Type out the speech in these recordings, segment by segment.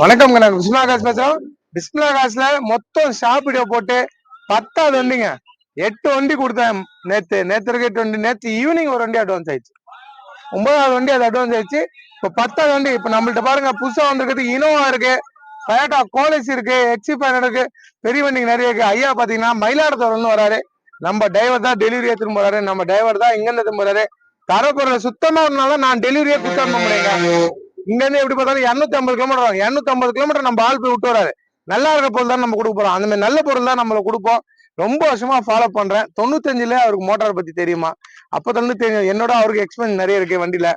வணக்கம்ங்க நான் பிஸ்மிலா காசு பேசுறோம். பிஸ்மிலா காசுல மொத்தம் ஷாப் வீடியோ போட்டு பத்தாவது வண்டிங்க. எட்டு வண்டி கொடுத்தேன் நேத்து. நேத்து இருக்க எட்டு வண்டி. நேத்து ஈவினிங் ஒரு வண்டி அட்வான்ஸ் ஆயிடுச்சு. ஒன்பதாவது வண்டி அது அட்வான்ஸ் ஆயிடுச்சு. இப்போ பத்தாவது வண்டி இப்போ நம்மள்ட்ட பாருங்க புதுசா வந்திருக்கிறது இனோவா இருக்கு. டொயோட்டா கோலிஸ் இருக்கு. எக்ஸி ஃபைன் இருக்கு. பெரிய வண்டிங்க நிறைய இருக்கு. ஐயா பாத்தீங்கன்னா மயிலாடுதுறைன்னு வராரு. நம்ம டிரைவர் தான் டெலிவரி எடுத்துட்டு போறாரு நம்ம டிரைவர் தான் இங்க இருந்து போறாரு தரப்பொருள் சுத்தமா இருந்தாலும் நான் டெலிவரியே கொடுத்து முடியுங்க இங்க இருந்து எப்படி பார்த்தாலும் இரநூத்தி ஐம்பது கிலோமீட்டர் வரும் இரநூத்தி ஐம்பது கிலோமீட்டர் நம்ம ஆள் போய் விட்டு வராரு நல்லா இருக்கிற பொருள் தான் நம்ம கொடுக்க போறோம். அந்த மாதிரி நல்ல பொருள் தான் நம்மள கொடுப்போம். ரொம்ப வருஷமா ஃபாலோ பண்றேன். தொண்ணூத்தஞ்சுல அவருக்கு மோட்டார் பத்தி தெரியுமா? அப்ப தெரியும் என்னோட அவருக்கு எக்ஸ்பீரியன்ஸ் நிறைய இருக்கு வண்டியில.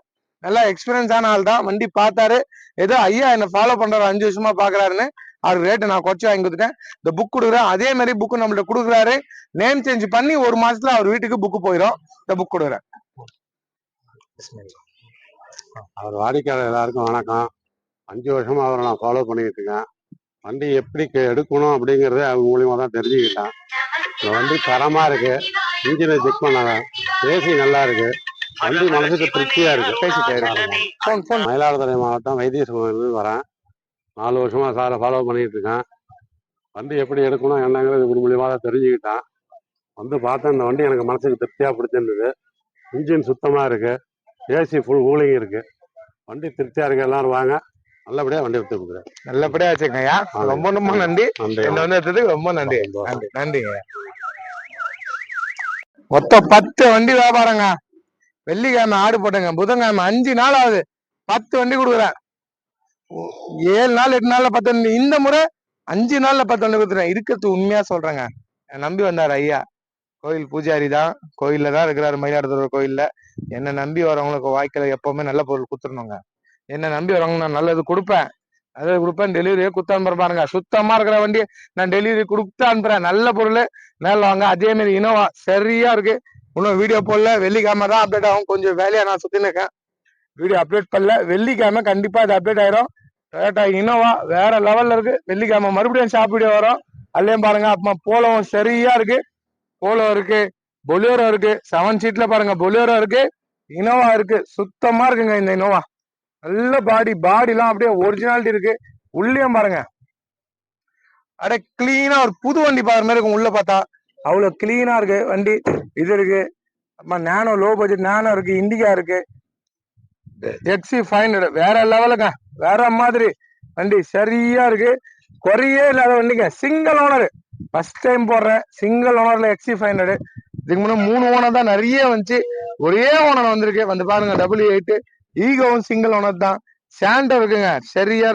நல்லா எக்ஸ்பீரியன்ஸான ஆள் தான். வண்டி பார்த்தாரு. ஏதோ ஐயா என்ன ஃபாலோ பண்றாரு அஞ்சு வருஷமா பாக்குறாருன்னு அவருக்கு ரேட்டு நான் குறைச்சி வாங்கி கொடுத்துட்டேன். இந்த புக் கொடுக்குறேன் அதே மாதிரி புக் நம்மள்ட்ட கொடுக்குறாரு. நேம் சேஞ்ச் பண்ணி ஒரு மாசத்துல அவர் வீட்டுக்கு புக்கு போயிடும் இந்த புக் கொடுக்குறேன். அவர் வாடிக்கையாளர் எல்லாருக்கும் வணக்கம். அஞ்சு வருஷமா அவரை நான் ஃபாலோ பண்ணிட்டு இருக்கேன் வண்டி எப்படி எடுக்கணும் அப்படிங்கறத அவங்க மூலியமா தான் தெரிஞ்சுக்கிட்டேன். இந்த வண்டி தரமா இருக்கு. இன்ஜினை செக் பண்ணாங்க. ஏசி நல்லா இருக்கு. வண்டி மனசுக்கு திருப்தியா இருக்கு. போன் போன் மயிலாடுதுறை மாவட்டம் வைத்தீஸ்வரர்லேருந்து வரேன். நாலு வருஷமா சாரை ஃபாலோ பண்ணிட்டு இருக்கேன் வண்டி எப்படி எடுக்கணும் என்னங்கிறது இது மூலியமா தான் தெரிஞ்சுக்கிட்டேன். வந்து பார்த்தேன் இந்த வண்டி எனக்கு மனசுக்கு திருப்தியா பிடிச்சிருந்தது. இன்ஜின் சுத்தமா இருக்கு. ஏசி ஃபுல் கூலிங் இருக்கு. வண்டி திருப்தியா இருக்கு எல்லாரும் வாங்க. நல்லபடியா வண்டி எடுத்து கொடுக்குறேன். நல்லபடியா வச்சுக்கோங்க ரொம்ப ரொம்ப நன்றி. என்ன வந்து எடுத்ததுக்கு ரொம்ப நன்றி. நன்றி நன்றிங்க. மொத்தம் பத்து வண்டி வியாபாரங்க. வெள்ளிக்கிழமை ஆடு போட்டேங்க. புதன்கிழமை அஞ்சு நாள் ஆகுது. பத்து வண்டி கொடுக்குறேன். ஏழு நாள் எட்டு நாள்ல பத்து வண்டி. இந்த முறை அஞ்சு நாள்ல பத்து வண்டி கொடுத்துறேன் இருக்கிறது உண்மையா சொல்றேங்க. நம்பி வந்தாரு ஐயா. கோயில் பூஜாரி தான். கோயில்ல தான் இருக்கிறாரு மயிலாடுதுறை கோயில்ல. என்னை நம்பி வரவங்களுக்கு வாய்க்கல எப்பவுமே நல்ல பொருள் கொடுத்துடணுங்க. என்னை நம்பி வரவங்க நான் நல்லது கொடுப்பேன். நல்லது கொடுப்பேன் டெலிவரியே குத்த பாருங்க. சுத்தமா இருக்கிற வண்டி நான் டெலிவரி கொடுத்து அனுப்புறேன். நல்ல பொருள் மேல வாங்க. அதே மாதிரி இனோவா சரியா இருக்கு. இன்னும் வீடியோ போடல வெள்ளிக்கிழமை தான் அப்டேட் ஆகும். கொஞ்சம் வேலையா நான் சுத்தி இருக்கேன். வீடியோ அப்டேட் பண்ணல. வெள்ளிக்கிழமை கண்டிப்பா இது அப்டேட் ஆயிரும். டொயோட்டா இனோவா வேற லெவல்ல இருக்கு. வெள்ளிக்கிழமை மறுபடியும் ஷாப் வீடியோ வரும். அதுலயும் பாருங்க அப்புறமா போலவும் சரியா இருக்கு. போலோ இருக்கு பொலியோரோ இருக்கு செவன் சீட்ல பாருங்க பொலியோரோ இருக்கு இனோவா இருக்கு சுத்தமா இருக்குங்க இந்த இனோவா நல்ல பாடி பாடிலாம் அப்படியே ஒரிஜினாலிட்டி இருக்கு. உள்ளேயும் பாருங்க. அட கிளீனா ஒரு புது வண்டி பாக்குற மாதிரி இருக்கும் உள்ள பார்த்தா. அவ்வளவு கிளீனா இருக்கு வண்டி. இது இருக்கு. அப்புறமா நேனோ லோ பட்ஜெட் நேனோ இருக்கு இண்டிகா இருக்கு. எக்ஸி ஃபைவ் ஹண்ட்ரட் வேற லெவலுங்க வேற மாதிரி வண்டி. சரியா இருக்கு. குறையே இல்லாத வண்டிங்க. சிங்கிள் ஓனர் ஃபர்ஸ்ட் டைம் போடுறேன். சிங்கிள் ஓனர்ல எக்ஸி ஃபைவ் ஹண்ட்ரட் இதுக்கு முன்னாடி மூணு ஓனர் தான் நிறைய வந்துச்சு. ஒரே ஓனர் வந்திருக்கு. வந்து பாருங்க டபுள் எயிட் ஈகோவும் சிங்கிள் ஓனர் தான். சாண்டோ இருக்குங்க. சரியா இருக்கு.